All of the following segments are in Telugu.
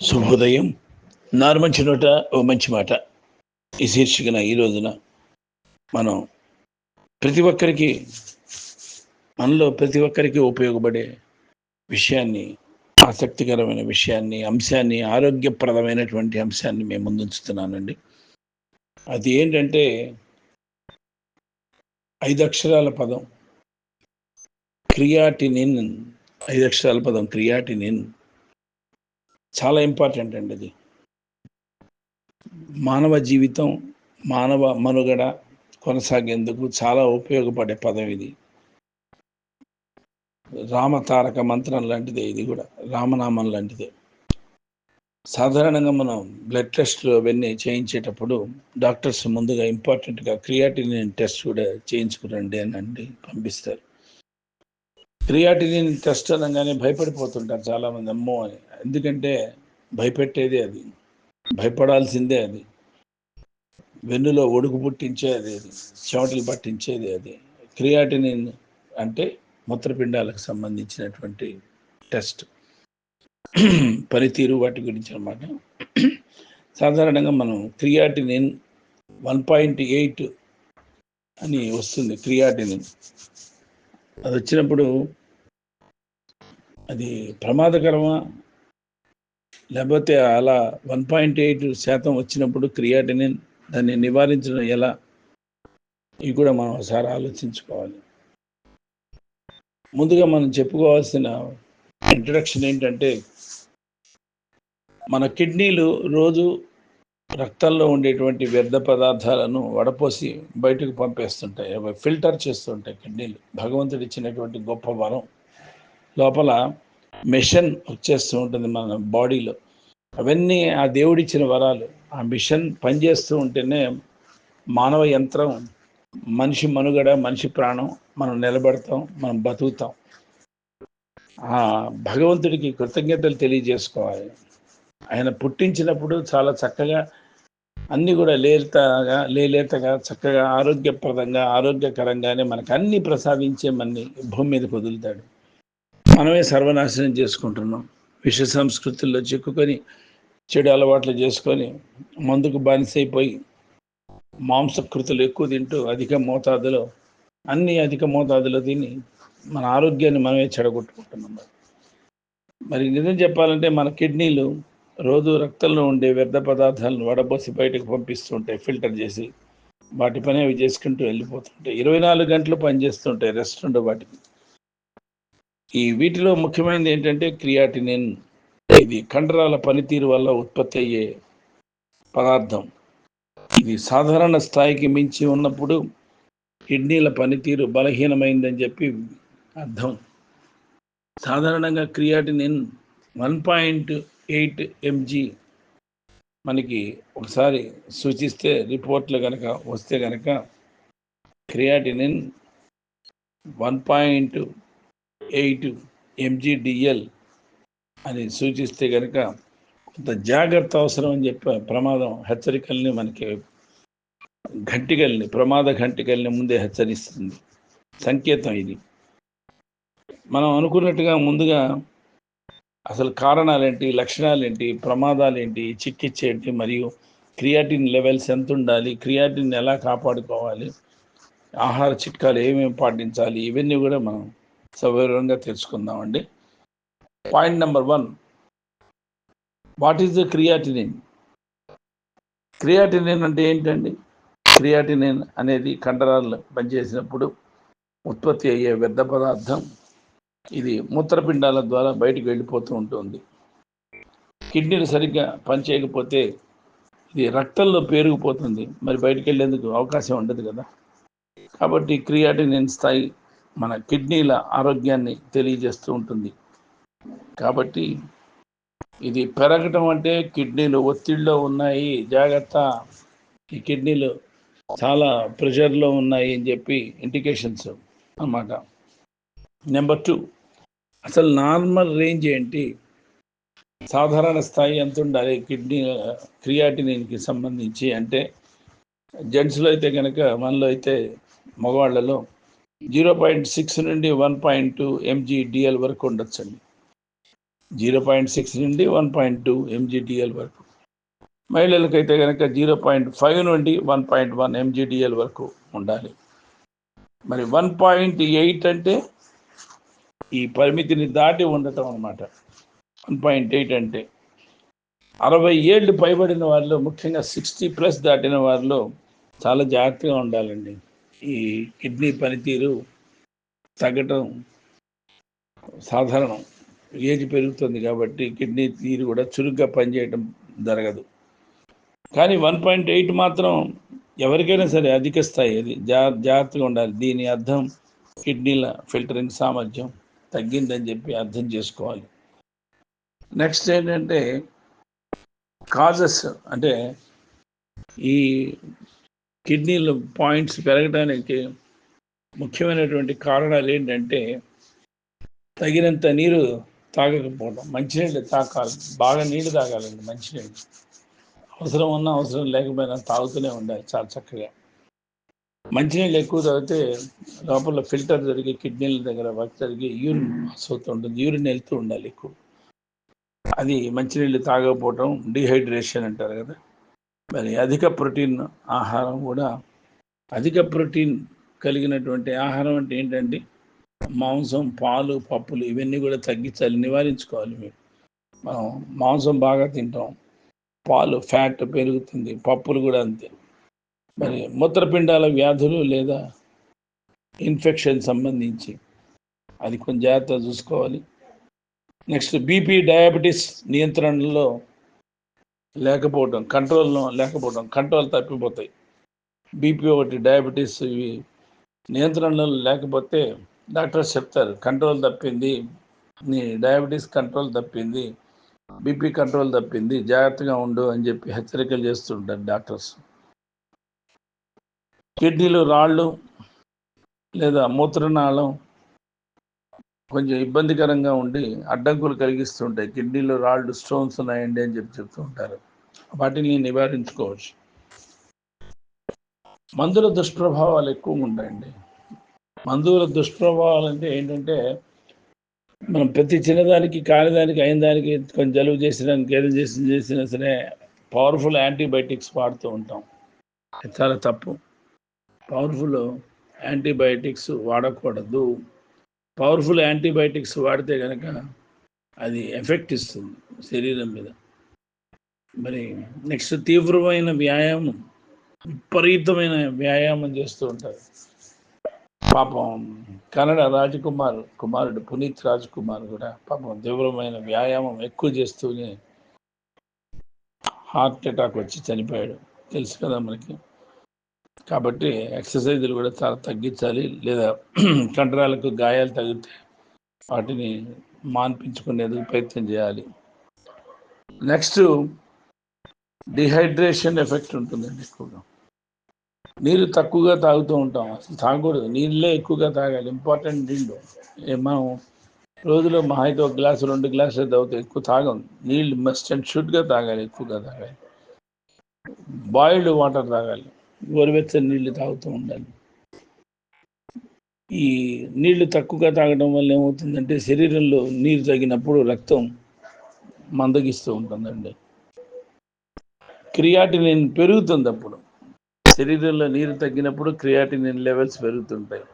శుభోదయం. నారు మంచి నోట ఓ మంచి మాట. ఈ శీర్షికన ఈ రోజున మనం ప్రతి ఒక్కరికి మనలో ప్రతి ఒక్కరికి ఉపయోగపడే విషయాన్ని ఆసక్తికరమైన విషయాన్ని అంశాన్ని ఆరోగ్యప్రదమైనటువంటి అంశాన్ని మేము ముందుంచుతున్నానండి. అది ఏంటంటే ఐదు అక్షరాల పదం క్రియాటినిన్ ఐదు అక్షరాల పదం క్రియాటినిన్. చాలా ఇంపార్టెంట్ అండి అది. మానవ జీవితం మానవ మనుగడ కొనసాగేందుకు చాలా ఉపయోగపడే పదం ఇది. రామతారక మంత్రం లాంటిదే ఇది కూడా రామనామం లాంటిదే. సాధారణంగా మనం బ్లడ్ టెస్ట్లు అవన్నీ చేయించేటప్పుడు డాక్టర్స్ ముందుగా ఇంపార్టెంట్గా క్రియాటినిన్ టెస్ట్ కూడా చేయించుకురండి అని అండి పంపిస్తారు. క్రియాటినిన్ టెస్ట్ అనగానే భయపడిపోతుంటారు చాలామంది అమ్మో అని. ఎందుకంటే భయపెట్టేదే అది. భయపడాల్సిందే అది. వెన్నులో ఒడుగు పుట్టించేది అది. చెమటలు పట్టించేది అది. క్రియాటినిన్ అంటే మూత్రపిండాలకు సంబంధించినటువంటి టెస్ట్. పనితీరు వాటి గురించి అనమాట సాధారణంగా మనం క్రియాటినిన్ వన్ పాయింట్ ఎయిట్ అని వస్తుంది క్రియాటినిన్. అది వచ్చినప్పుడు అది ప్రమాదకరమా? లేకపోతే అలా వన్ పాయింట్ ఎయిట్ శాతం వచ్చినప్పుడు క్రియాటినిన్ దాన్ని నివారించడం ఎలా? ఇవి కూడా మనం ఒకసారి ఆలోచించుకోవాలి. ముందుగా మనం చెప్పుకోవాల్సిన ఇంట్రడక్షన్ ఏంటంటే మన కిడ్నీలు రోజు రక్తంలో ఉండేటువంటి వ్యర్థ పదార్థాలను వడపోసి బయటకు పంపేస్తుంటాయి. అవి ఫిల్టర్ చేస్తుంటాయి కిడ్నీలు. భగవంతుడు ఇచ్చినటువంటి గొప్ప వరం. లోపల మిషన్ వచ్చేస్తూ ఉంటుంది మన బాడీలో. అవన్నీ ఆ దేవుడిచ్చిన వరాలు. ఆ మిషన్ పనిచేస్తూ ఉంటేనే మానవ యంత్రం మనిషి మనుగడ మనిషి ప్రాణం మనం నిలబడతాం మనం బతుకుతాం. ఆ భగవంతుడికి కృతజ్ఞతలు తెలియజేసుకోవాలి. ఆయన పుట్టించినప్పుడు చాలా చక్కగా అన్నీ కూడా లేతగా లేలేతగా చక్కగా ఆరోగ్యప్రదంగా ఆరోగ్యకరంగానే మనకు అన్ని ప్రసాదించే మన్ని భూమి మీద కుదులుతాడు మనమే సర్వనాశనం చేసుకుంటున్నాం. విష సంస్కృతుల్లో చిక్కుకొని చెడు అలవాట్లు చేసుకొని మందుకు బానిసైపోయి మాంసకృతులు ఎక్కువ తింటూ అధిక మోతాదులో అన్ని అధిక మోతాదులో తిని మన ఆరోగ్యాన్ని మనమే చెడగొట్టుకుంటున్నాం మరి. నిజం చెప్పాలంటే మన కిడ్నీలు రోజు రక్తంలో ఉండే వ్యర్థ పదార్థాలను వడబోసి బయటకు పంపిస్తుంటాయి ఫిల్టర్ చేసి వాటి పని అవి చేసుకుంటూ వెళ్ళిపోతుంటాయి. ఇరవై నాలుగు గంటలు పనిచేస్తుంటాయి రెస్ట్ ఉండవు వాటికి. ఈ వీటిలో ముఖ్యమైనది ఏంటంటే క్రియాటినిన్. ఇది కండరాల పనితీరు వల్ల ఉత్పత్తి అయ్యే పదార్థం. ఇది సాధారణ స్థాయికి మించి ఉన్నప్పుడు కిడ్నీల పనితీరు బలహీనమైందని చెప్పి అర్థం. సాధారణంగా creatinine one point eight mg మనకి ఒకసారి సూచిస్తే రిపోర్ట్లు కనుక వస్తే కనుక creatinine one point eight mg dl అని సూచిస్తే కనుక కొంత జాగ్రత్త అవసరం అని చెప్పి ప్రమాదం హెచ్చరికల్ని మనకి ఘంటికల్ని ప్రమాద ఘంటికల్ని ముందే హెచ్చరిస్తుంది. సంకేతం ఇది. మనం అనుకున్నట్టుగా ముందుగా అసలు కారణాలేంటి లక్షణాలేంటి ప్రమాదాలేంటి చికిత్స ఏంటి మరియు క్రియాటిన్ లెవెల్స్ ఎంత ఉండాలి క్రియాటిన్ ఎలా కాపాడుకోవాలి ఆహార చిట్కాలు ఏమేమి పాటించాలి ఇవన్నీ కూడా మనం సవివరంగా తెలుసుకుందామండి. Point number one what is the creatinine creatinine అంటే ఏంటండి? క్రియాటినిన్ అనేది కండరాలు పనిచేసినప్పుడు ఉత్పత్తి అయ్యే వ్యర్థ పదార్థం. ఇది మూత్రపిండాల ద్వారా బయటకు వెళ్ళిపోతూ ఉంటుంది. కిడ్నీలు సరిగ్గా పనిచేయకపోతే ఇది రక్తంలో పేరుకుపోతుంది. మరి బయటకు వెళ్ళేందుకు అవకాశం ఉండదు కదా. కాబట్టి క్రియాటినిన్ స్థాయి మన కిడ్నీల ఆరోగ్యాన్ని తెలియజేస్తూ ఉంటుంది. కాబట్టి ఇది పెరగటం అంటే కిడ్నీలు ఒత్తిడిలో ఉన్నాయి జాగ్రత్త. ఈ కిడ్నీలు చాలా ప్రెషర్లో ఉన్నాయి అని చెప్పి ఇండికేషన్స్ అన్నమాట. నెంబర్ టూ అసలు నార్మల్ రేంజ్ ఏంటి? సాధారణ స్థాయి ఎంత ఉండాలి కిడ్నీ క్రియాటినిన్కి సంబంధించి? అంటే జెంట్స్లో అయితే కనుక మనలో అయితే మగవాళ్ళలో జీరో పాయింట్ సిక్స్ నుండి one point two mg dl వరకు ఉండొచ్చండి. జీరో పాయింట్ సిక్స్ నుండి one point two mg dl వరకు. మహిళలకైతే కనుక జీరో పాయింట్ ఫైవ్ నుండి one point one mg dl వరకు ఉండాలి. మరి వన్ పాయింట్ ఎయిట్ అంటే ఈ పరిమితిని దాటి ఉండటం అనమాట వన్ పాయింట్ ఎయిట్ అంటే అరవై ఏళ్ళు పైబడిన వారిలో ముఖ్యంగా సిక్స్టీ ప్లస్ దాటిన వారిలో చాలా జాగ్రత్తగా ఉండాలండి. ఈ కిడ్నీ పనితీరు తగ్గటం సాధారణం. ఏజ్ పెరుగుతుంది కాబట్టి కిడ్నీ తీరు కూడా చురుగ్గా పనిచేయడం జరగదు. కానీ వన్ పాయింట్ ఎయిట్ మాత్రం ఎవరికైనా సరే అధిక స్థాయి అది జా జాగ్రత్తగా ఉండాలి. దీని అర్థం కిడ్నీల ఫిల్టరింగ్ సామర్థ్యం తగ్గిందని చెప్పి అర్థం చేసుకోవాలి. నెక్స్ట్ ఏంటంటే కాజెస్ అంటే ఈ కిడ్నీలు పాయింట్స్ పెరగడానికి ముఖ్యమైనటువంటి కారణాలు ఏంటంటే తగినంత నీరు తాగకపోవడం మంచినీళ్ళు తాగాలి బాగా నీళ్ళు తాగాలండి మంచినీళ్ళు. అవసరం ఉన్నా అవసరం లేకపోయినా తాగుతూనే ఉండాలి చాలా చక్కగా. మంచినీళ్ళు ఎక్కువ తాగితే లోపల ఫిల్టర్ జరిగి కిడ్నీల దగ్గర వర్క్ జరిగి యూరిన్ పాస్ అవుతూ ఉంటుంది యూరిన్ వెళ్తూ ఉండాలి ఎక్కువ. అది మంచినీళ్ళు తాగకపోవడం డిహైడ్రేషన్ అంటారు కదా. మరి అధిక ప్రోటీన్ ఆహారం కూడా అధిక ప్రోటీన్ కలిగినటువంటి ఆహారం అంటే ఏంటంటే మాంసం పాలు పప్పులు ఇవన్నీ కూడా తగ్గించాలి నివారించుకోవాలి మీరు. మనం మాంసం బాగా తింటాం. పాలు ఫ్యాట్ పెరుగుతుంది పప్పులు కూడా అంతే. మరి మూత్రపిండాల వ్యాధులు లేదా ఇన్ఫెక్షన్ సంబంధించి అది కొంచెం జాగ్రత్త చూసుకోవాలి. నెక్స్ట్ బీపీ డయాబెటీస్ నియంత్రణలో లేకపోవడం కంట్రోల్ లేకపోవడం కంట్రోల్ తప్పిపోతాయి. బీపీ ఒకటి డయాబెటీస్ ఇవి నియంత్రణలో లేకపోతే డాక్టర్స్ చెప్తారు కంట్రోల్ తప్పింది నీ డయాబెటీస్ కంట్రోల్ తప్పింది బీపీ కంట్రోల్ తప్పింది జాగ్రత్తగా ఉండు అని చెప్పి హెచ్చరికలు చేస్తుంటారు డాక్టర్స్. కిడ్నీలు రాళ్ళు లేదా మూత్రనాళం కొంచెం ఇబ్బందికరంగా ఉండి అడ్డంకులు కలిగిస్తుంటాయి. కిడ్నీలో రాళ్ళు స్టోన్స్ ఉన్నాయండి అని చెప్పి చెప్తూ ఉంటారు వాటిని నివారించుకోవచ్చు. మందుల దుష్ప్రభావాలు ఎక్కువగా ఉంటాయండి. మందుల దుష్ప్రభావాలు అంటే ఏంటంటే మనం ప్రతి చిన్నదానికి కానిదానికి అయిన దానికి కొంచెం జలుబు చేసినానికి ఏదో చేసి చేసినా సరే పవర్ఫుల్ యాంటీబయాటిక్స్ వాడుతూ ఉంటాం. అది చాలా తప్పు. పవర్ఫుల్ యాంటీబయాటిక్స్ వాడకూడదు. పవర్ఫుల్ యాంటీబయాటిక్స్ వాడితే కనుక అది ఎఫెక్ట్ ఇస్తుంది శరీరం మీద. మరి నెక్స్ట్ తీవ్రమైన వ్యాయామం విపరీతమైన వ్యాయామం చేస్తూ ఉంటారు. పాపం కన్నడ రాజకుమార్ కుమారుడు పునీత్ రాజ్ కుమార్ కూడా పాపం తీవ్రమైన వ్యాయామం ఎక్కువ చేస్తూనే హార్ట్ అటాక్ వచ్చి చనిపోయాడు. తెలుసు కదా మనకి. కాబట్టి ఎక్సర్సైజులు కూడా చాలా తగ్గించాలి. లేదా కండరాలకు గాయాలు తగ్గితే వాటిని మాన్పించుకునేందుకు ప్రయత్నం చేయాలి. నెక్స్ట్ డిహైడ్రేషన్ ఎఫెక్ట్ ఉంటుందండి ఎక్కువగా. నీరు తక్కువగా తాగుతూ ఉంటాం. అసలు తాగకూడదు. నీళ్ళే ఎక్కువగా తాగాలి. ఇంపార్టెంట్ నీళ్ళు. మనం రోజులో మా అయితే ఒక గ్లాసు రెండు గ్లాసులు తాగితే. ఎక్కువ తాగం. నీళ్ళు మస్ట్ అండ్ షుడ్గా తాగాలి. ఎక్కువగా తాగాలి. బాయిల్డ్ వాటర్ తాగాలి. గోరువెచ్చని నీళ్ళు తాగుతూ ఉండాలి. ఈ నీళ్ళు తక్కువగా తాగడం వల్ల ఏమవుతుందంటే శరీరంలో నీరు తగినప్పుడు రక్తం మందగిస్తూ ఉంటుందండి. క్రియాటినిన్ పెరుగుతుంది అప్పుడు. శరీరంలో నీరు తగ్గినప్పుడు క్రియాటినిన్ లెవెల్స్ పెరుగుతుంటాయి.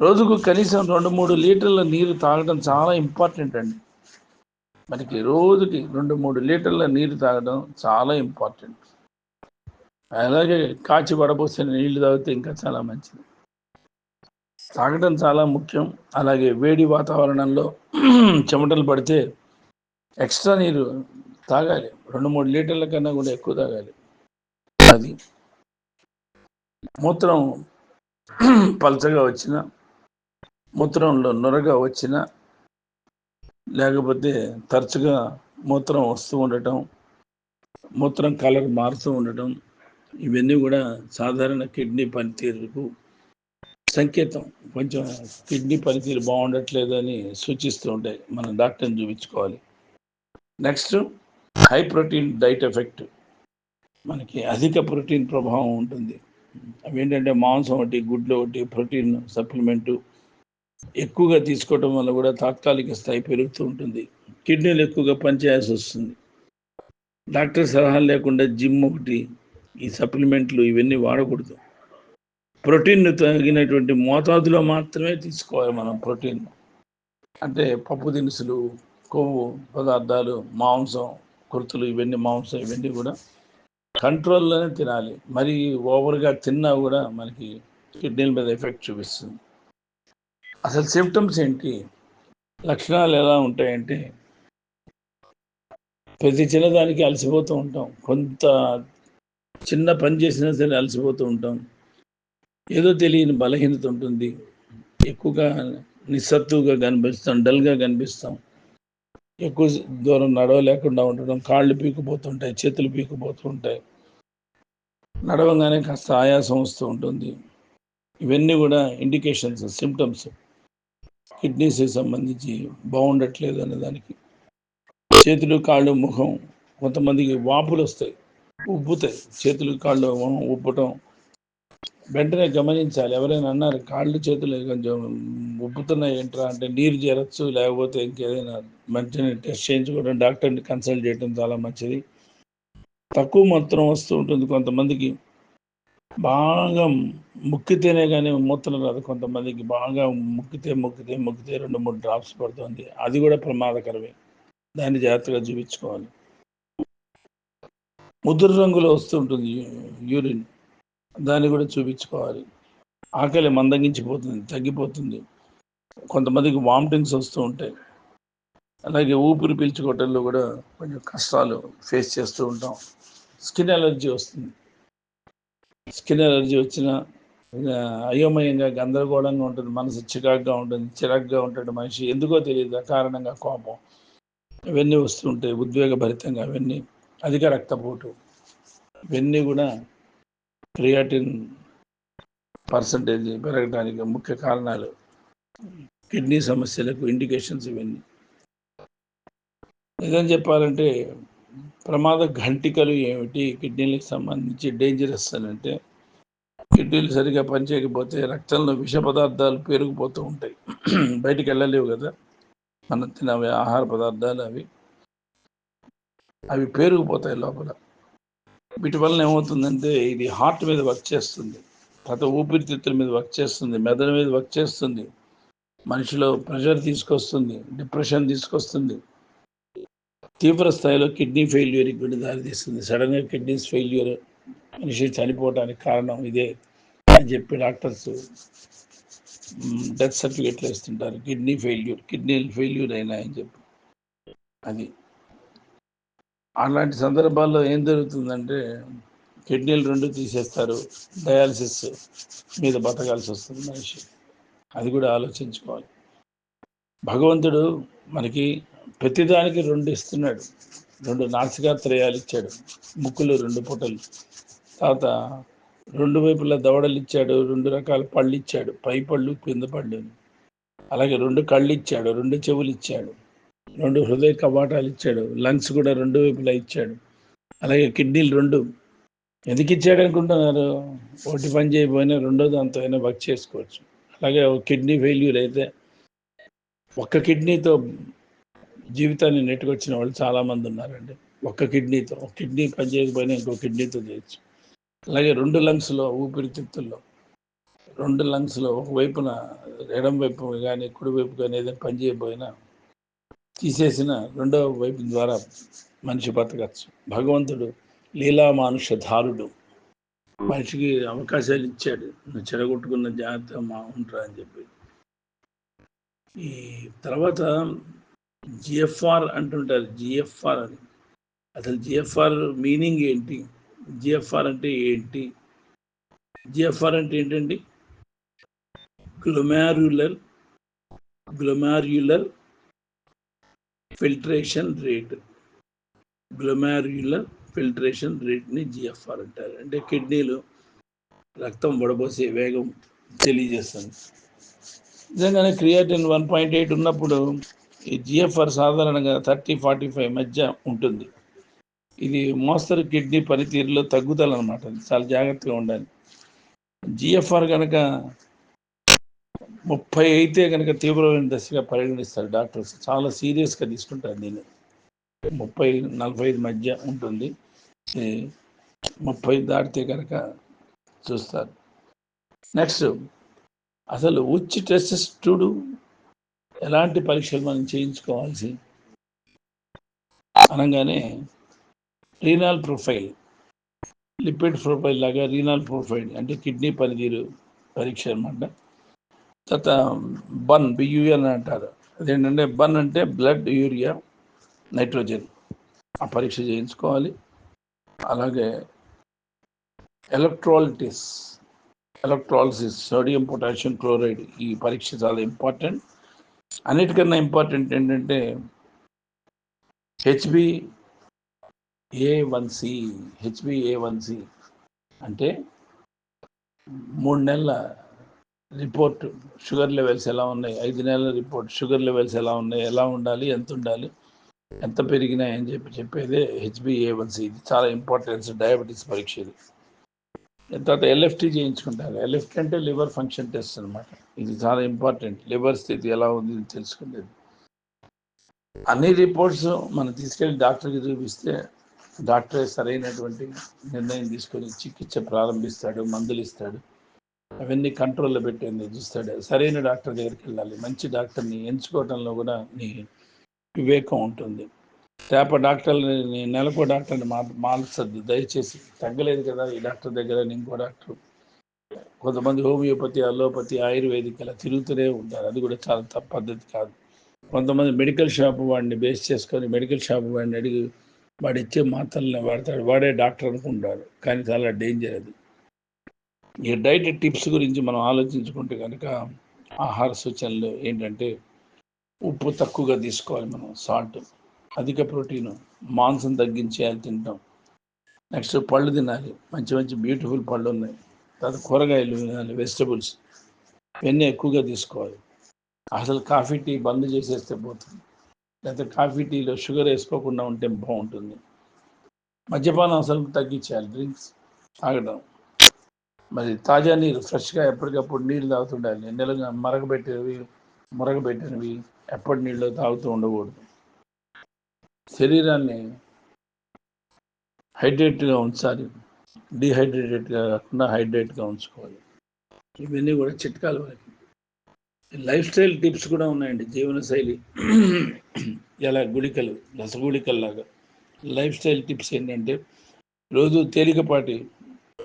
రోజుకు కనీసం రెండు మూడు లీటర్ల నీరు తాగడం చాలా ఇంపార్టెంట్ అండి. మనకి రోజుకి రెండు మూడు లీటర్ల నీరు తాగడం చాలా ఇంపార్టెంట్. అలాగే కాచి వడపోసిన నీళ్ళు తాగితే ఇంకా చాలా మంచిది. తాగడం చాలా ముఖ్యం. అలాగే వేడి వాతావరణంలో చెమటలు పడితే ఎక్స్ట్రా నీరు తాగాలి. రెండు మూడు లీటర్ల కన్నా కూడా ఎక్కువ తాగాలి. అది మూత్రం పలచగా వచ్చిన మూత్రంలో నొరగా వచ్చిన లేకపోతే తరచుగా మూత్రం వస్తూ ఉండటం మూత్రం కలర్ మారుతూ ఉండటం ఇవన్నీ కూడా సాధారణ కిడ్నీ పనితీరుకు సంకేతం. కొంచెం కిడ్నీ పనితీరు బాగుండట్లేదు అని సూచిస్తూ ఉంటాయి. మనం డాక్టర్ని చూపించుకోవాలి. Next high protein diet effect మనకి అధిక ప్రోటీన్ ప్రభావం ఉంటుంది. అవి ఏంటంటే మాంసం ఒకటి గుడ్లు ఒకటి ప్రోటీన్ సప్లిమెంటు ఎక్కువగా తీసుకోవడం వల్ల కూడా తాత్కాలిక స్థాయి పెరుగుతూ ఉంటుంది. కిడ్నీలు ఎక్కువగా పనిచేయాల్సి వస్తుంది. డాక్టర్ సలహా లేకుండా జిమ్ ఒకటి ఈ సప్లిమెంట్లు ఇవన్నీ వాడకూడదు. ప్రోటీన్ తగినటువంటి మోతాదులో మాత్రమే తీసుకోవాలి మనం ప్రోటీన్. అంటే పప్పు దినుసులు కొవ్వు పదార్థాలు మాంసం గుర్తులు ఇవన్నీ మాంసం ఇవన్నీ కూడా కంట్రోల్లోనే తినాలి. మరి ఓవర్గా తిన్నా కూడా మనకి కిడ్నీల మీద ఎఫెక్ట్ చూపిస్తుంది. అసలు సిమ్టమ్స్ ఏంటి? లక్షణాలు ఎలా ఉంటాయంటే ప్రతి చిన్నదానికి అలసిపోతూ ఉంటాం. కొంత చిన్న పని చేసినా సరే అలసిపోతూ ఉంటాం. ఏదో తెలియని బలహీనత ఉంటుంది. ఎక్కువగా నిస్సత్తుగా కనిపిస్తాం డల్గా కనిపిస్తాం. ఎక్కువ దూరం నడవలేకుండా ఉండడం కాళ్ళు పీకుపోతుంటాయి చేతులు పీకుపోతుంటాయి. నడవగానే కాస్త ఆయాసం వస్తూ ఉంటుంది. ఇవన్నీ కూడా ఇండికేషన్స్ సిమ్టమ్స్ కిడ్నీస్కి సంబంధించి బాగుండట్లేదు అనే దానికి. చేతులు కాళ్ళు ముఖం కొంతమందికి వాపులు వస్తాయి ఉబ్బుతాయి. చేతులు కాళ్ళు ఉబ్బటం వెంటనే గమనించాలి. ఎవరైనా అన్నారు కాళ్ళు చేతులు కొంచెం ఉబ్బుతున్నాయి ఏంట్రా అంటే నీరు చేరచ్చు లేకపోతే ఇంకేదైనా మంచిని టెస్ట్ చేయించుకోవడం డాక్టర్ని కన్సల్ట్ చేయడం చాలా మంచిది. తక్కువ మూత్రం వస్తూ ఉంటుంది కొంతమందికి. బాగా ముక్కితేనే కానీ మూత్రం రాదు కొంతమందికి. బాగా ముక్కితే ముక్కితే ముక్కితే రెండు మూడు డ్రాప్స్ పడుతుంది. అది కూడా ప్రమాదకరమే. దాన్ని జాగ్రత్తగా చూపించుకోవాలి. ముదురు రంగులో వస్తుంటుంది యూరిన్ దాన్ని కూడా చూపించుకోవాలి. ఆకలి మందగించిపోతుంది తగ్గిపోతుంది. కొంతమందికి వామిటింగ్స్ వస్తూ ఉంటాయి. అలాగే ఊపిరి పీల్చుకోవటంలో కూడా కొంచెం కష్టాలు ఫేస్ చేస్తూ ఉంటాం. స్కిన్ ఎలర్జీ వస్తుంది. స్కిన్ ఎలర్జీ వచ్చిన అయోమయంగా గందరగోళంగా ఉంటుంది. మనసు చికాగ్గా ఉంటుంది. చిరాగ్గా ఉంటాడు మనిషి. ఎందుకో తెలియదు. అకారణంగా కోపం. ఇవన్నీ వస్తుంటాయి ఉద్వేగభరితంగా అవన్నీ. అధిక రక్తపోటు. ఇవన్నీ కూడా క్రియాటిన్ పర్సంటేజ్ పెరగడానికి ముఖ్య కారణాలు కిడ్నీ సమస్యలకు ఇండికేషన్స్ ఇవన్నీ. నిజం చెప్పాలంటే ప్రమాద ఘంటికలు ఏమిటి? కిడ్నీలకు సంబంధించి డేంజరస్ అని అంటే కిడ్నీలు సరిగా పనిచేయకపోతే రక్తంలో విష పదార్థాలు పెరిగిపోతూ ఉంటాయి. బయటికి వెళ్ళలేవు కదా? మనం తినవి ఆహార పదార్థాలు అవి. అవి పేరుకుపోతాయి లోపల. వీటి వలన ఏమవుతుందంటే ఇది హార్ట్ మీద వర్క్ చేస్తుంది. తర్వాత ఊపిరితిత్తుల మీద వర్క్ చేస్తుంది. మెదడు మీద వర్క్ చేస్తుంది. మనిషిలో ప్రెషర్ తీసుకొస్తుంది. డిప్రెషన్ తీసుకొస్తుంది. తీవ్ర స్థాయిలో కిడ్నీ ఫెయిల్యూర్కి కూడా దారితీస్తుంది సడన్గా కిడ్నీస్ ఫెయిల్యూర్ మనిషి చనిపోవడానికి కారణం ఇదే అని చెప్పి డాక్టర్స్ డెత్ సర్టిఫికెట్లు వేస్తుంటారు. కిడ్నీ ఫెయిల్యూర్ కిడ్నీ ఫెయిల్యూర్ అయినాయని చెప్పి. అది. అలాంటి సందర్భాల్లో ఏం జరుగుతుందంటే కిడ్నీలు రెండు తీసేస్తారు డయాలసిస్ మీద బతకాల్సి వస్తుంది మనిషి. అది కూడా ఆలోచించుకోవాలి. భగవంతుడు మనకి ప్రతిదానికి రెండు ఇస్తున్నాడు. రెండు నాసికాత్రయాలు ఇచ్చాడు. ముక్కులు రెండు పుటలు. తర్వాత రెండు వైపులా దవడలు ఇచ్చాడు రెండు రకాల పళ్ళు ఇచ్చాడు. పై పళ్ళు కింద పళ్ళు అలాగే రెండు కళ్ళు ఇచ్చాడు రెండు చెవులు ఇచ్చాడు. రెండు హృదయ కవాటాలు ఇచ్చాడు. లంగ్స్ కూడా రెండు వైపులా ఇచ్చాడు. అలాగే కిడ్నీలు రెండు. ఎందుకు ఇచ్చాడు అనుకుంటున్నారు? ఒకటి పని చేయకపోయినా రెండో దాంతో అయినా వర్క్ చేసుకోవచ్చు. అలాగే ఒక కిడ్నీ ఫెయిల్యూర్ అయితే ఒక్క కిడ్నీతో జీవితాన్ని నెట్టుకొచ్చిన వాళ్ళు చాలామంది ఉన్నారండి. ఒక్క కిడ్నీతో. ఒక కిడ్నీ పని చేయకపోయినా ఇంకో కిడ్నీతో చేయొచ్చు. అలాగే రెండు లంగ్స్లో ఊపిరితిత్తుల్లో. రెండు లంగ్స్లో ఒకవైపున ఎడం వైపు కానీ కుడి వైపు కానీ ఏదైనా పని చేయకపోయినా తీసేసిన రెండవ వైపు ద్వారా మనిషి బతకచ్చు. భగవంతుడు లీలా మానుష ధారుడు మనిషికి అవకాశాలు ఇచ్చాడు. నువ్వు చెడగొట్టుకున్న జాగ్రత్త మా ఉంటా అని చెప్పి. ఈ తర్వాత జిఎఫ్ఆర్ అంటుంటారు. జిఎఫ్ఆర్ అని. అసలు జిఎఫ్ఆర్ మీనింగ్ ఏంటి? జిఎఫ్ఆర్ అంటే ఏంటి? జిఎఫ్ఆర్ అంటే ఏంటండి? Glomerular glomerular filtration rate. Glomerular filtration రేట్ని GFR అంటారు. అంటే కిడ్నీలు రక్తం వడబోసే వేగం తెలియజేస్తుంది. నిజంగానే క్రియాటిన్ వన్ పాయింట్ ఎయిట్ ఉన్నప్పుడు ఈ జిఎఫ్ఆర్ సాధారణంగా థర్టీ ఫార్టీ ఫైవ్ మధ్య ఉంటుంది. ఇది మోస్తరు కిడ్నీ పనితీరులో తగ్గుదల అనమాట చాలా జాగ్రత్తగా ఉండాలి. జిఎఫ్ఆర్ కనుక ముప్పై అయితే కనుక తీవ్రమైన దశగా పరిగణిస్తారు డాక్టర్స్. చాలా సీరియస్గా తీసుకుంటారు దీన్ని. ముప్పై నలభై ఐదు మధ్య ఉంటుంది. ముప్పై దాటితే కనుక చూస్తారు. నెక్స్ట్ అసలు ఉచ్చి టెస్టెస్ టుడు ఎలాంటి పరీక్షలు మనం చేయించుకోవాల్సి? అనగానే రీనాల్ ప్రొఫైల్ లిపిడ్ ప్రొఫైల్ లాగా రీనాల్ ప్రొఫైల్ అంటే కిడ్నీ పనితీరు పరీక్ష అనమాట తర్వాత బన్ బియూఎన్ అంటారు. అదేంటంటే బన్ అంటే బ్లడ్ యూరియా నైట్రోజన్. ఆ పరీక్ష చేయించుకోవాలి. అలాగే electrolytes electrolysis sodium potassium chloride ఈ పరీక్ష చాలా ఇంపార్టెంట్. అన్నిటికన్నా ఇంపార్టెంట్ ఏంటంటే HB A one C HB A one C అంటే మూడు నెలల రిపోర్ట్ షుగర్ లెవెల్స్ ఎలా ఉన్నాయి? ఐదు నెలల రిపోర్ట్ షుగర్ లెవెల్స్ ఎలా ఉన్నాయి? ఎలా ఉండాలి? ఎంత ఉండాలి? ఎంత పెరిగినాయి అని చెప్పి చెప్పేదే హెచ్బిఏవన్సీ ఇది చాలా ఇంపార్టెన్స్ డయాబెటీస్ పరీక్ష ఇది. తర్వాత ఎల్ఎఫ్టీ చేయించుకుంటారు. ఎల్ఎఫ్టీ అంటే లివర్ ఫంక్షన్ టెస్ట్ అనమాట ఇది చాలా ఇంపార్టెంట్. లివర్ స్థితి ఎలా ఉంది అని తెలుసుకునేది. అన్ని రిపోర్ట్స్ మనం తీసుకెళ్ళి డాక్టర్కి చూపిస్తే డాక్టరే సరైనటువంటి నిర్ణయం తీసుకొని చికిత్స ప్రారంభిస్తాడు మందులు ఇస్తాడు. అవన్నీ కంట్రోల్లో పెట్టింది చూస్తాడు. సరైన డాక్టర్ దగ్గరికి వెళ్ళాలి. మంచి డాక్టర్ని ఎంచుకోవడంలో కూడా నీ వివేకం ఉంటుంది. చేప డాక్టర్ని నెలకో డాక్టర్ని మా మార్చద్దు దయచేసి తగ్గలేదు కదా ఈ డాక్టర్ దగ్గర ఇంకో డాక్టర్. కొంతమంది హోమియోపతి అలోపతి ఆయుర్వేదిక్ అలా తిరుగుతూనే ఉంటారు. అది కూడా చాలా తప్ప పద్ధతి కాదు. కొంతమంది మెడికల్ షాప్ వాడిని బేస్ చేసుకొని మెడికల్ షాప్ వాడిని అడిగి వాడు ఇచ్చే మాత్రలను వాడతాడు. వాడే డాక్టర్ అనుకుంటారు. కానీ చాలా డేంజర్ అది. ఈ డైట్ టిప్స్ గురించి మనం ఆలోచించుకుంటే కనుక ఆహార సూచనలు ఏంటంటే ఉప్పు తక్కువగా తీసుకోవాలి మనం సాల్ట్ అధిక ప్రోటీన్ మాంసం తగ్గించేయాలి తింటాం. నెక్స్ట్ పళ్ళు తినాలి. మంచి మంచి బ్యూటిఫుల్ పళ్ళు ఉన్నాయి. తర్వాత కూరగాయలు తినాలి వెజిటబుల్స్ ఇవన్నీ ఎక్కువగా తీసుకోవాలి. అసలు కాఫీ టీ బంద్ చేసేస్తే పోతుంది. లేకపోతే కాఫీ టీలో షుగర్ వేసుకోకుండా ఉంటే బాగుంటుంది. మద్యపానం అసలు తగ్గించాలి డ్రింక్స్ తాగడం. మరి తాజా నీరు ఫ్రెష్గా ఎప్పటికప్పుడు నీళ్ళు తాగుతుండాలి. నెలగా మరగబెట్టేవి మురగబెట్టినవి ఎప్పటి నీళ్ళు తాగుతూ ఉండకూడదు. శరీరాన్ని హైడ్రేట్గా ఉంచాలి. డిహైడ్రేటెడ్గా కాకుండా హైడ్రేట్గా ఉంచుకోవాలి. ఇవన్నీ కూడా చిట్కాలు మనకి. లైఫ్ స్టైల్ టిప్స్ కూడా ఉన్నాయండి. జీవనశైలి ఎలా గుళికలు రసగుళికల్లాగా లైఫ్ స్టైల్ టిప్స్ ఏంటంటే రోజు తేలికపాటి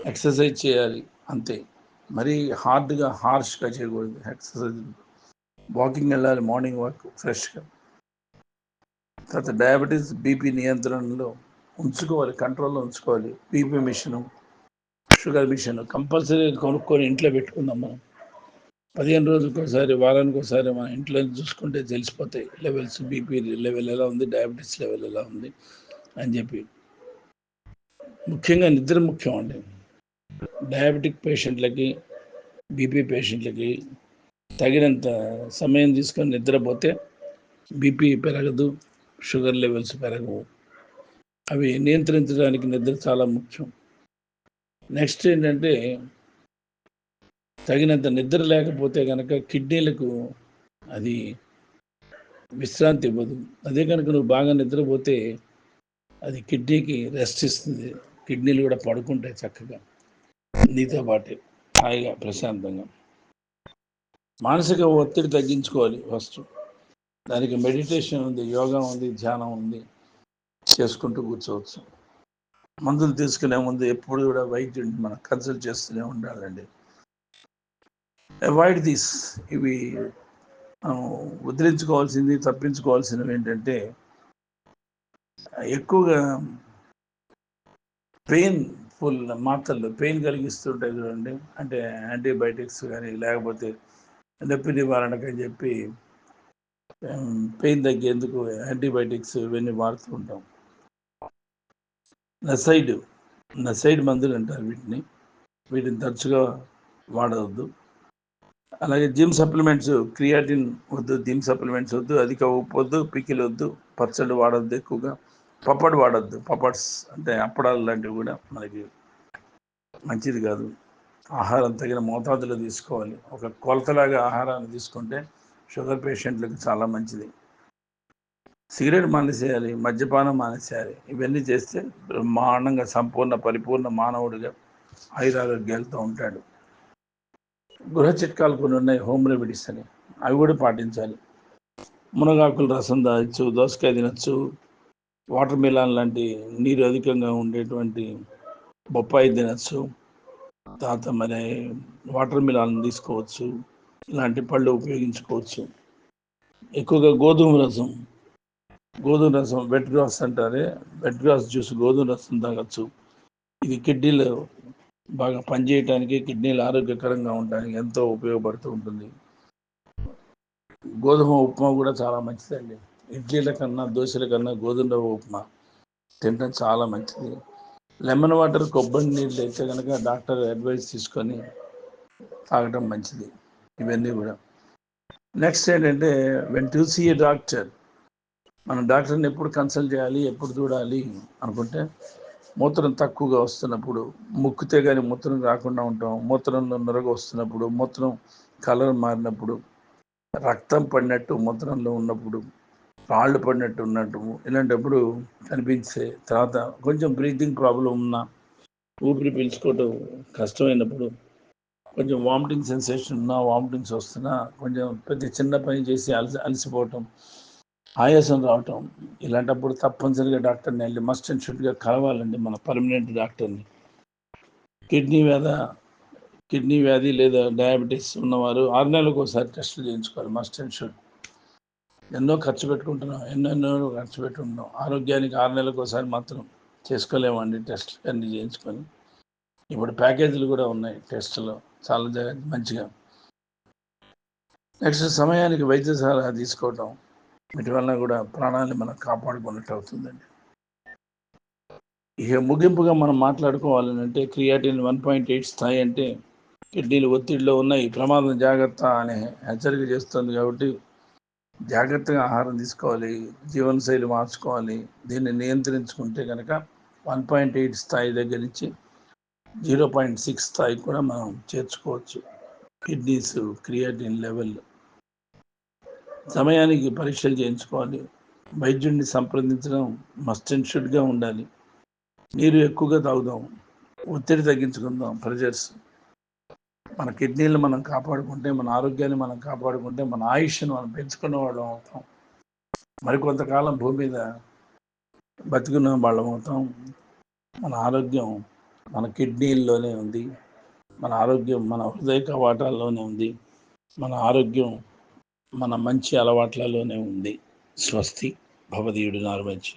ఎక్సర్సైజ్ చేయాలి. అంతే. మరీ హార్డ్గా హార్ష్గా చేయకూడదు. ఎక్సర్సైజ్ వాకింగ్ వెళ్ళాలి మార్నింగ్ వాక్ ఫ్రెష్గా. తర్వాత డయాబెటీస్ బీపీ నియంత్రణలో ఉంచుకోవాలి కంట్రోల్లో ఉంచుకోవాలి. BP machine sugar machine compulsory కొనుక్కొని ఇంట్లో పెట్టుకుందాం మనం. పదిహేను రోజులకు ఒకసారి వారానికి ఒకసారి మన ఇంట్లో చూసుకుంటే తెలిసిపోతాయి. లెవెల్స్ బీపీ లెవెల్ ఎలా ఉంది డయాబెటీస్ లెవెల్ ఎలా ఉంది అని చెప్పి. ముఖ్యంగా నిద్ర ముఖ్యం అండి. డయాబెటిక్ పేషెంట్లకి బీపీ పేషెంట్లకి తగినంత సమయం తీసుకొని నిద్రపోతే బీపీ పెరగదు షుగర్ లెవెల్స్ పెరగవు. అవి నియంత్రించడానికి నిద్ర చాలా ముఖ్యం. నెక్స్ట్ ఏంటంటే తగినంత నిద్ర లేకపోతే కనుక కిడ్నీలకు అది విశ్రాంతి ఇవ్వదు. అదే కనుక నువ్వు బాగా నిద్రపోతే అది కిడ్నీకి రెస్ట్ ఇస్తుంది. కిడ్నీలు కూడా పడుకుంటాయి చక్కగా. నీతో పాటే హాయిగా ప్రశాంతంగా. మానసిక ఒత్తిడి తగ్గించుకోవాలి ఫస్ట్. దానికి మెడిటేషన్ ఉంది యోగా ఉంది ధ్యానం ఉంది. చేసుకుంటూ కూర్చోవచ్చు. మందులు తీసుకునే ముందు ఎప్పుడు కూడా వైద్యుడిని మనం కన్సల్ట్ చేస్తూనే ఉండాలండి. అవాయిడ్ దిస్ ఇవి మనం ఉద్ధరించుకోవాల్సింది తప్పించుకోవాల్సినవి ఏంటంటే ఎక్కువగా పెయిన్ ఫుల్ మాత్రలు పెయిన్ కలిగిస్తుంటాయి చూడండి. అంటే యాంటీబయాటిక్స్ కానీ లేకపోతే నొప్పి నివారణకు అని చెప్పి పెయిన్ తగ్గేందుకు యాంటీబయాటిక్స్ ఇవన్నీ వాడుతూ ఉంటాం. నసైడ్ నసైడ్ మందులు అంటారు వీటిని. వీటిని తరచుగా వాడవద్దు. అలాగే జిమ్ సప్లిమెంట్స్ క్రియాటిన్ వద్దు జిమ్ సప్లిమెంట్స్ వద్దు అధిక ఉప్పు వద్దు పికిల్ వద్దు పచ్చళ్ళు వాడద్దు ఎక్కువగా. పప్పడ్ వాడద్దు. పప్పడ్స్ అంటే అప్పడాలు లాంటివి కూడా మనకి మంచిది కాదు. ఆహారం తగిన మోతాదులో తీసుకోవాలి. ఒక కొలతలాగా ఆహారాన్ని తీసుకుంటే షుగర్ పేషెంట్లకు చాలా మంచిది. సిగరెట్ మానేసేయాలి మద్యపానం మానేసేయాలి. ఇవన్నీ చేస్తే బ్రహ్మాండంగా సంపూర్ణ పరిపూర్ణ మానవుడిగా ఆయురారోగ్యాలతో ఉంటాడు. గృహ చిట్కాలు కొన్ని ఉన్నాయి. హోమ్ రెమెడీస్ అని. అవి కూడా పాటించాలి. మునగాకుల రసం తాగచ్చు దోసకాయ తినచ్చు. వాటర్ మిలాన్ లాంటి నీరు అధికంగా ఉండేటువంటి బొప్పాయి తినచ్చు. తర్వాత మరి వాటర్ మిలాన్ తీసుకోవచ్చు. ఇలాంటి పళ్ళు ఉపయోగించుకోవచ్చు. ఎక్కువగా గోధుమ రసం గోధుమ రసం వెట్ గ్రాస్ అంటారే వెట్ గ్రాస్ జ్యూస్ గోధుమ రసం తాగొచ్చు. ఇది కిడ్నీలు బాగా పనిచేయటానికి కిడ్నీలు ఆరోగ్యకరంగా ఉండడానికి ఎంతో ఉపయోగపడుతూ ఉంటుంది. గోధుమ ఉప్మా కూడా చాలా మంచిదండి. ఇడ్లీల కన్నా దోశల కన్నా గోధుమ రవ్వ ఉప్మా తినడం చాలా మంచిది. లెమన్ వాటర్ కొబ్బరి నీళ్ళు అయితే కనుక డాక్టర్ అడ్వైస్ తీసుకొని తాగడం మంచిది. ఇవన్నీ కూడా. నెక్స్ట్ ఏంటంటే when to see a doctor మనం డాక్టర్ని ఎప్పుడు కన్సల్ట్ చేయాలి ఎప్పుడు చూడాలి అనుకుంటే మూత్రం తక్కువగా వస్తున్నప్పుడు ముక్కితే కానీ మూత్రం రాకుండా ఉంటాం మూత్రంలో నురగ వస్తున్నప్పుడు మూత్రం కలర్ మారినప్పుడు రక్తం పడినట్టు మూత్రంలో ఉన్నప్పుడు రాళ్ళు పడినట్టు ఉన్నట్టు ఇలాంటప్పుడు కనిపించే తర్వాత కొంచెం బ్రీతింగ్ ప్రాబ్లం ఉన్నా ఊపిరి పీల్చుకోవటం కష్టమైనప్పుడు కొంచెం వామిటింగ్ సెన్సేషన్ ఉన్నా వామిటింగ్స్ వస్తున్నా కొంచెం ప్రతి చిన్న పని చేసి అలసి అలసిపోవటం ఆయాసం రావటం ఇలాంటప్పుడు తప్పనిసరిగా డాక్టర్ని వెళ్ళి మస్ట్ అండ్ షుడ్గా కలవాలండి మన పర్మనెంట్ డాక్టర్ని. కిడ్నీ వ్యాధ కిడ్నీ వ్యాధి లేదా డయాబెటీస్ ఉన్నవారు ఆరు నెలలకు ఒకసారి టెస్టులు చేయించుకోవాలి మస్ట్ అండ్ షుడ్ ఎన్నో ఖర్చు పెట్టుకుంటున్నాం ఎన్నో ఎన్నో ఖర్చు పెట్టుకుంటున్నాం. ఆరోగ్యానికి ఆరు నెలలకు ఒకసారి మాత్రం చేసుకోలేమండి టెస్ట్ అన్నీ చేయించుకొని. ఇప్పుడు ప్యాకేజీలు కూడా ఉన్నాయి టెస్టులో చాలా జా- మంచిగా. నెక్స్ట్ సమయానికి వైద్య సలహా తీసుకోవటం వీటి వలన కూడా ప్రాణాన్ని మనం కాపాడుకున్నట్టు అవుతుందండి. ఇక ముగింపుగా మనం మాట్లాడుకోవాలని అంటే క్రియాటిన్ వన్ పాయింట్ ఎయిట్ స్థాయి అంటే కిడ్నీలు ఒత్తిడిలో ఉన్నాయి ప్రమాదం జాగ్రత్త అనే హెచ్చరిక చేస్తుంది కాబట్టి జాగ్రత్తగా ఆహారం తీసుకోవాలి జీవనశైలి మార్చుకోవాలి దీన్ని నియంత్రించుకుంటే కనుక వన్ పాయింట్ ఎయిట్ స్థాయి దగ్గర నుంచి జీరో పాయింట్ సిక్స్ స్థాయి కూడా మనం చేర్చుకోవచ్చు. Kidneys creatine level. సమయానికి పరీక్షలు చేయించుకోవాలి. వైద్యుడిని సంప్రదించడం మస్ట్ అండ్ షుడ్గా ఉండాలి. నీరు ఎక్కువగా తాగుదాం. ఒత్తిడి తగ్గించుకుందాం. ప్రెజర్స్ మన కిడ్నీలు మనం కాపాడుకుంటే మన ఆరోగ్యాన్ని మనం కాపాడుకుంటే మన ఆయుష్ను మనం పెంచుకున్న వాళ్ళం అవుతాం. మరికొంతకాలం భూమి మీద బతికున్న వాళ్ళం అవుతాం. మన ఆరోగ్యం మన కిడ్నీల్లోనే ఉంది. మన ఆరోగ్యం మన హృదయ కవాటాల్లోనే ఉంది. మన ఆరోగ్యం మన మంచి అలవాట్లలోనే ఉంది. స్వస్తి. భవదీయుడు నారుమంచి